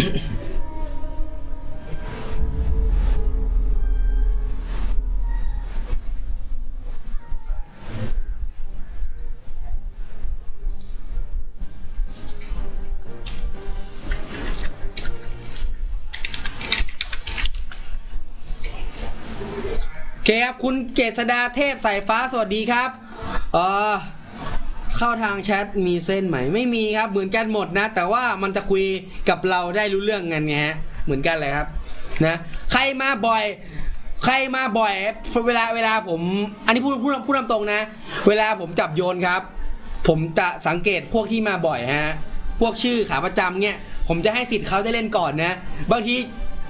โอเคครับคุณเจษดาเทพสายฟ้าสวัสดีครับเออ เข้าทางแชทมีเส้นไหมไม่มีครับ เหมือนกันหมดนะ แต่ว่ามันจะคุยกับเราได้รู้เรื่องกันไงฮะเหมือนกันเลยครับนะใครมาบ่อย ใครมาบ่อย เวลาเวลาผม อันนี้พูดพูดพูดตามตรงนะ เวลาผมจับโยนครับ ผมจะสังเกตพวกที่มาบ่อยฮะพวกชื่อขาประจำเนี่ยผมจะให้สิทธิ์เขาได้เล่นก่อนนะ บางที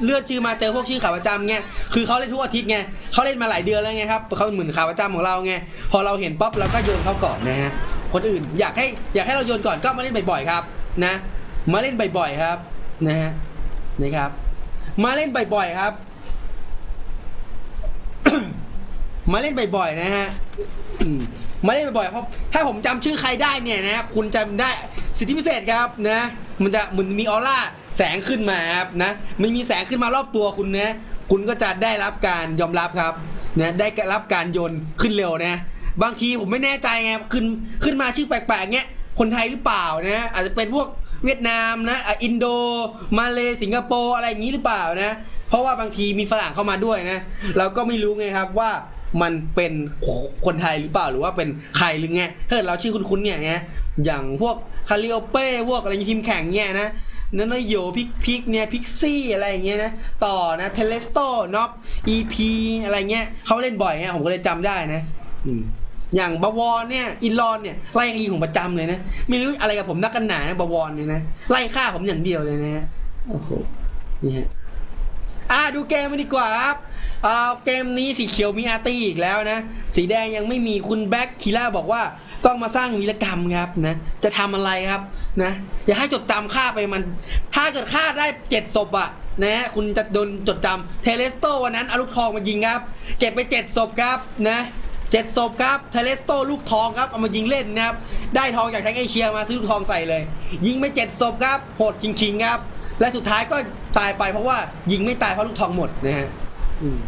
เลือดชื่อมาเจอพวกชื่อขาประจำเนี่ยคือเขาเล่นทุกอาทิตย์ไงเขาเล่นมาหลายเดือนแล้วไงครับเขาเหมือนขาประจำของเราไง พอเราเห็นป๊อปเราก็โยนเขาก่อนนะฮะ คนอื่น อยากให้อยากให้เราโยนก่อนก็มาเล่นบ่อยๆครับ นะ มาเล่นบ่อยๆครับ นะฮะนะครับ มาเล่นบ่อยๆครับ มาเล่นบ่อยๆนะฮะมาเล่นบ่อยๆเพราะถ้าผมจำชื่อใครได้เนี่ยนะคุณจำได้สิทธิพิเศษครับนะ มันจะเหมือนมีออร่าแสงขึ้นมาครับนะมันมีแสงขึ้นมารอบตัวคุณนะคุณก็จะได้รับการยอมรับครับนะได้รับการโยนขึ้นเร็วนะ บางทีผมไม่แน่ใจไงขึ้นขึ้นมาชื่อแปลกๆเงี้ยคนไทยหรือเปล่านะอาจจะเป็นพวกเวียดนามนะอินโดมาเลสิงคโปร์อะไรอย่างนี้หรือเปล่านะเพราะว่าบางทีมีฝรั่งเข้ามาด้วยนะเราก็ไม่รู้ไงครับว่ามันเป็นคนไทยหรือเปล่าหรือว่าเป็นใครหรือไงถ้าเกิดเราชื่อคุ้นๆเนี่ยนะอย่างพวกคาริโอเป้พวกอะไรทีมแข่งเนี่ยนะนั่นนะโยพิกพิกเนี่ยพิกซี่อะไรอย่างเงี้ยนะต่อนะเทเลสโตน็อกอีพีอะไรเงี้ยเขาเล่นบ่อยไงผมก็เลยจำได้นะ อืม อย่างบวรเนี่ยอินลอนเนี่ยไล่ยิงผมประจำเลยนะไม่รู้อะไรกับผมนักกันหนานะบวรเนี่ยนะไล่ฆ่าผมอย่างเดียวเลยนะโอ้โหนี่ฮะอ่าดูเกมกันดีกว่าครับเอาเกมนี้สีเขียวมีอาร์ตี้อีกแล้วนะ สีแดงยังไม่มีคุณแบ็คคีล่าบอกว่าต้องมาสร้างวีรกรรมครับนะ จะทำอะไรครับนะ อย่าให้จดจำฆ่าไปมัน ถ้าเกิดฆ่าได้เจ็ดศพอะนะคุณจะโดนจดจำเทเลสโตวันนั้นเอาลูกทองมายิงครับ เก็บไปเจ็ดศพครับนะ เจ็ดศพครับเทเลสโตลูกทองครับ เอามายิงเล่นนะครับ ได้ทองจากแทงเอเชียมาซื้อลูกทองใส่เลย ยิงไปเจ็ดศพครับ โหดจริงๆครับ และสุดท้ายก็ตายไปเพราะว่ายิงไม่ตายเพราะลูกทองหมดนะฮะอืม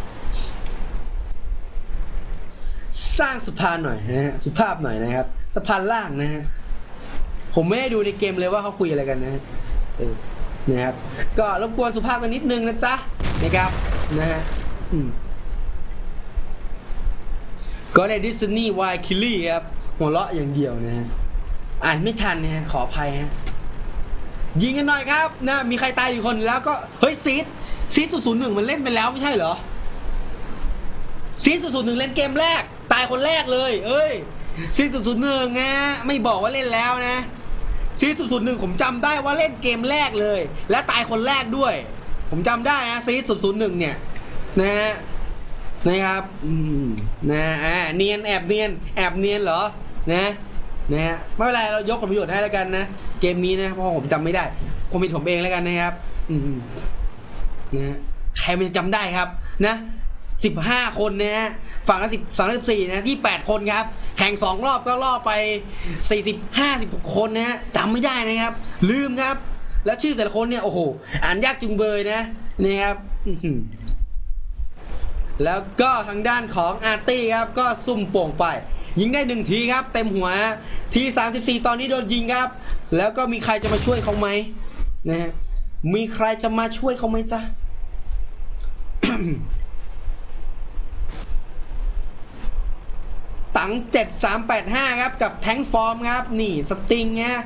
สร้างสะพานหน่อยนะฮะสุภาพหน่อยนะครับสะพานล่างนะฮะผมไม่ได้ดูในเกมเลยว่าเขาคุยอะไรกันนะฮะเออนะครับ ก็รบกวนสุภาพกันนิดนึงนะจ๊ะนะครับนะฮะอืม ก็ในดิสนีย์วายคิลลี่ครับ หัวเราะอย่างเดียวนะฮะอ่านไม่ทันนะฮะขออภัยฮะยิงกันหน่อยครับนะมีใครตายอยู่คนแล้วก็ เฮ้ยซีดซีดศูนย์ศูนย์หนึ่งมันเล่นไปแล้วไม่ใช่เหรอซีดศูนย์ศูนย์หนึ่งเล่นเกมแรก ตายคนแรกเลย เอ้ยซีดศูนย์ศูนย์หนึ่งนะไม่บอกว่าเล่นแล้วนะซีดศูนย์ศูนย์หนึ่งผมจำได้ว่าเล่นเกมแรกเลย และตายคนแรกด้วย ผมจำได้นะซีดศูนย์ศูนย์หนึ่งเนี่ยนะฮะ นะครับนะอ่าเนียนแอบเนียนแอบเนียนเหรอนะนะฮะไม่เป็นไรเรายกผลประโยชน์ให้แล้วกันนะเกมนี้นะเพราะผมจำไม่ได้ ผมเป็นผมเองแล้วกันนะครับ อืมนะใครมันจะจำได้ครับ นะสิบห้าคนนะฮะฝั่งละสิบสองสิบสี่นะที่แปดคนครับ แข่งสองรอบก็รอบไปสี่สิบห้าสิบคนนะฮะจำไม่ได้นะครับ ลืมครับ แล้วชื่อแต่ละคนเนี่ยโอ้โหอ่านยากจุงเบยนะนะครับ แล้วก็ทางด้านของอาร์ตี้ครับก็ซุ่มโป่งไป ยิงได้หนึ่งทีครับ เต็มหัวทีสามสิบสี่ตอนนี้โดนยิงครับ แล้วก็มีใครจะมาช่วยเขาไหมนะฮะมีใครจะมาช่วยเขาไหมจ๊ะตังเจ็ดสามแปดห้าครับ กับแทงฟอร์มครับ นี่สติงฮะ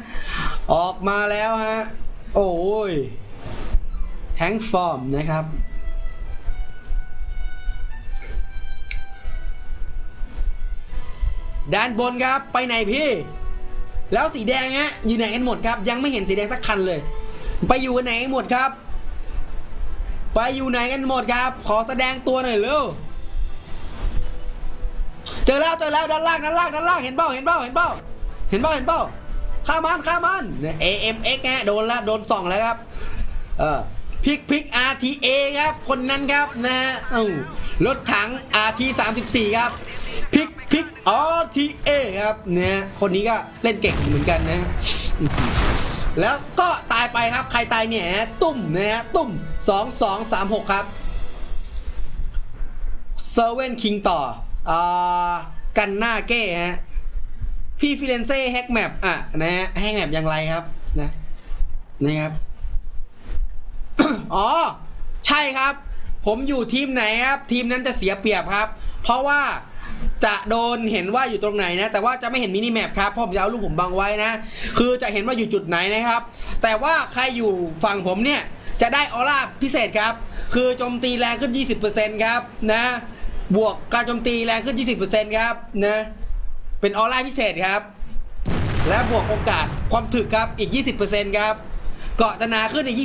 ออกมาแล้วฮะ โอ้ยแทงฟอร์มนะครับ ด้านบนครับไปไหนพี่ แล้วสีแดงฮะอยู่ไหนกันหมดครับ ยังไม่เห็นสีแดงสักคันเลย ไปอยู่กันไหนกันหมดครับ ไปอยู่ไหนกันหมดครับ ขอแสดงตัวหน่อยเร็วเจอแล้วเจอแล้วด้านล่างด้านล่างด้านล่างเห็นเปล่าเห็นเปล่าเห็นเปล่าเห็นเปล่าเห็นเปล่าข้ามันข้ามันเนี่ย AMX ฮะโดนล้วโดนส่องแล้วครับ เออพิกพิก RTA ครับ คนนั้นครับนะอือรถถัง RT 34ครับ พิกพิก RTA ครับเนี่ยคนนี้ก็เล่นเก่งเหมือนกันนะ แล้วก็ตายไปครับ ใครตายเนี่ย ตุ้มนะฮะตุ้มสองสองสามหกครับเซเว่นคิงต่ออ่ากันหน้าเก้ฮะพี่ฟิเลนเซ่แฮกแมปอะนะฮะแฮกแมปอย่างไรครับนะนะครับอ๋อ ใช่ครับ ผมอยู่ทีมไหนครับ ทีมนั้นจะเสียเปรียบครับ เพราะว่า จะโดนเห็นว่าอยู่ตรงไหนนะ แต่ว่าจะไม่เห็นมินิแมปครับเพราะผมจะเอารูปผมบังไว้นะ คือจะเห็นว่าอยู่จุดไหนนะครับ แต่ว่าใครอยู่ฝั่งผมเนี่ย จะได้ออร่าพิเศษครับ คือโจมตีแรงขึ้น 20%ครับนะ บวกการโจมตีแรงขึ้น 20%ครับนะ เป็นออร่าพิเศษครับ และบวกโอกาสความถึกครับอีก 20%ครับ เกาะจะหนาขึ้นอีก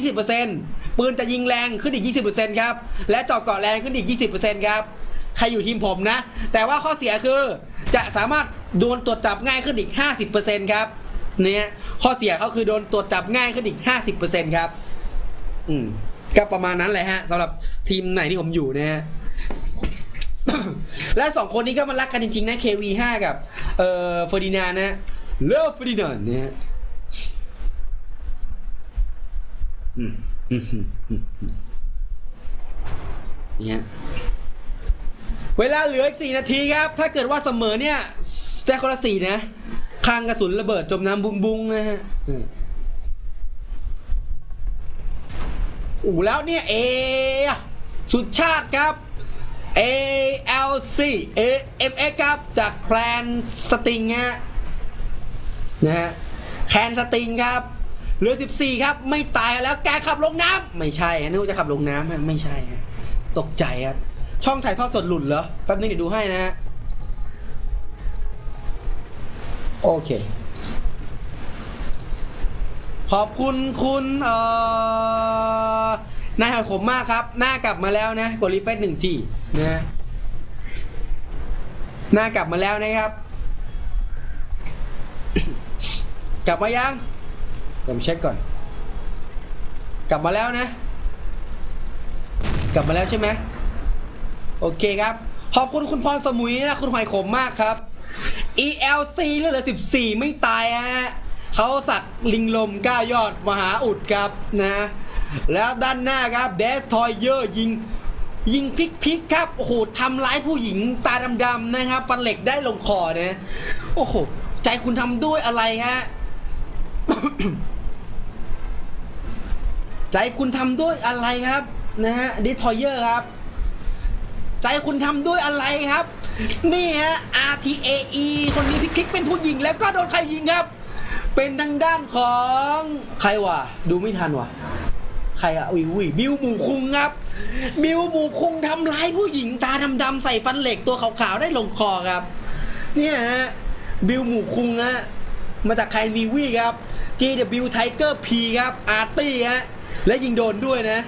20%ปืนจะยิงแรงขึ้นอีก 20%ครับ และจาะเกาะแรงขึ้นอีก 20%ครับ ใครอยู่ทีมผมนะ แต่ว่าข้อเสียคือจะสามารถโดนตรวจจับง่ายขึ้นอีก 50%ครับ เนี่ยข้อเสียเขาคือโดนตรวจจับง่ายขึ้นอีก 50%ครับ อืมก็ประมาณนั้นเลยฮะสำหรับทีมไหนที่ผมอยู่นะฮะและสองคนนี้ก็มารักกันจริงๆนะ KV5 กับ เอ่อเฟอร์ดินานนะเลิฟเฟอร์ดินานด์นะฮะอืมอืมอืมอืมอืมเนี่ย เวลาเหลืออีกสี่นาทีครับ ถ้าเกิดว่าเสมอเนี่ยได้คนละสี่นะคางกระสุนระเบิดจมน้ำบุ้งบุ้งๆนะฮะอืมอูแล้วเนี่ยเอ สุดชาติครับ ALC AFX ครับ จากแคลนสติงฮะนะฮะแคลนสติงครับเหลือ 14 ครับ ไม่ตายแล้วแกขับลงน้ำไม่ใช่นึกว่าจะขับลงน้ำไม่ใช่ ตกใจครับ ช่องถ่ายทอดสดหลุดเหรอ แป๊บนึงเดี๋ยวดูให้นะฮะ โอเค ขอบคุณคุณเอ่อนายหอยขมมากครับ หน้ากลับมาแล้วนะ กดรีเฟซหนึ่งทีนะหน้ากลับมาแล้วนะครับ กลับมายังเดี๋ยวผมเช็คก่อน กลับมาแล้วนะ กลับมาแล้วใช่ไหม โอเคครับ ขอบคุณคุณพรสมุยนะคุณหอยขมมากครับ ELC เหลือ14ไม่ตายฮะเขาสักลิงลมก้ายอดมหาอุดครับนะ แล้วด้านหน้าครับเดสทอยเยอร์ยิงยิงพลิกพิกครับ โอ้โหทำร้ายผู้หญิงตาดำๆนะครับฟันเหล็กได้ลงคอเนะโอ้โห ใจคุณทำด้วยอะไรฮะใจคุณทำด้วยอะไรครับ นะฮะดิทอยเยอร์ครับ ใจคุณทำด้วยอะไรครับ นี่ฮะ RTAE คนนี้พิกคลิกเป็นผู้หญิงแล้วก็โดนใครยิงครับ เป็นทางด้านของใครวะดูไม่ทันวะใครอะอุ้ยอุ้ยบิวหมูคุงครับบิวหมูคุงทำร้ายผู้หญิงตาดำๆใส่ฟันเหล็กตัวขาวๆได้ลงคอครับ เนี่ยฮะบิวหมูคุงฮะมาจากใครวีวีครับ JW Tiger P ครับอาร์ตี้ฮะและยิงโดนด้วยนะ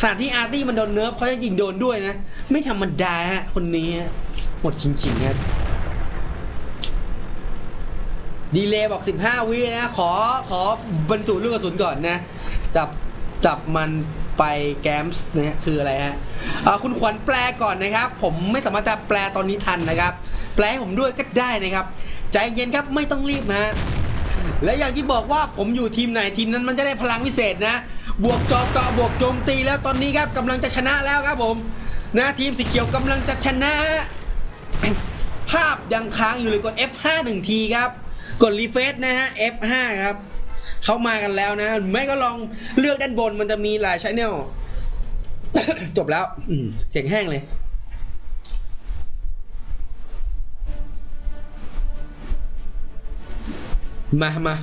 ขณะที่อาร์ตี้มันโดนเนิร์ฟเขาจะยิงโดนด้วยนะ ไม่ธรรมดาคนนี้ หมดจริงๆครับดีเลย์บอก 15 วินะ ขอขอบรรจุลูกกระสุนก่อนนะ จับจับมันไปแกมส์นะฮะคืออะไรฮะคุณขวัญแปลก่อนนะครับ ผมไม่สามารถจะแปลตอนนี้ทันนะครับ แปลให้ผมด้วยก็ได้นะครับ ใจเย็นครับไม่ต้องรีบนะและอย่างที่บอกว่าผมอยู่ทีมไหนทีมนั้นมันจะได้พลังวิเศษนะ บวกจอเกาะบวกโจมตีแล้วตอนนี้ครับกำลังจะชนะแล้วครับผมนะทีมสีเขียวกำลังจะชนะ ภาพยังค้างอยู่เลยกด F5 หนึ่งทีครับ กดรีเฟซนะฮะ F5 ครับ เขามากันแล้วนะ ไม่ก็ลองเลือกด้านบนมันจะมีหลายชแนลจบแล้วอืเสียงแห้งเลยมามา